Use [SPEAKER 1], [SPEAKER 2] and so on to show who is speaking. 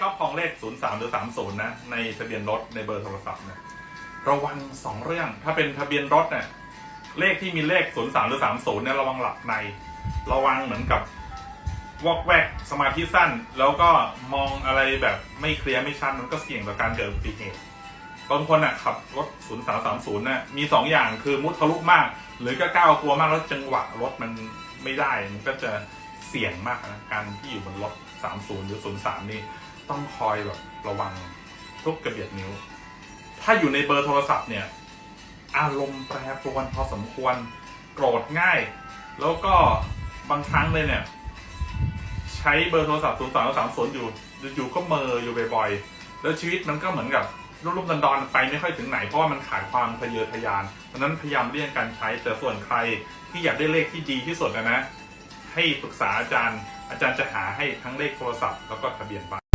[SPEAKER 1] ครอบครองเลข 03 หรือ 30 นะ ในทะเบียนรถในเบอร์โทรศัพท์นะระวังสองเรื่อง ถ้าเป็นทะเบียนรถเนี่ยเลขที่มีเลข 03 หรือ 30 เนี่ยระวังหลับใน ระวังเหมือนกับวอกแวกสมาธิสั้น แล้วก็มองอะไรแบบไม่เคลียร์ไม่ชัดมันก็เสี่ยงต่อการเกิดอุบัติเหตุบางคนอะขับรถ 0330น่ะมีสองอย่างคือมุดทะลุมาก หรือก็ก้าวกลัวมากแล้วจังหวะรถมันไม่ได้มันก็จะ เสี่ยงมากนะการที่อยู่บนรถ30 หรือ 03 นี่ต้องคอยแบบระวังทุกกระเบียดนิ้ว ถ้าอยู่ในเบอร์โทรศัพท์เนี่ย อารมณ์แปรปรวนพอสมควรโกรธง่าย แล้วก็บางครั้งเลยเนี่ย ใช้เบอร์โทรศัพท์ 0 3 3 0 อยู่อยู่ก็เมออยู่บ่อยๆ แล้วชีวิตมันก็เหมือนกับรุ่มๆดอนๆไปไม่ค่อยถึงไหน เพราะว่ามันขาดความทะเยอทะยานเพราะฉะนั้นพยายามเลี่ยงการใช้แต่ส่วนใครที่อยากได้เลขที่ดีที่สุดนะนะ ให้ปรึกษาอาจารย์ อาจารย์จะหาให้ทั้งเลขโทรศัพท์แล้วก็ทะเบียนบ้าน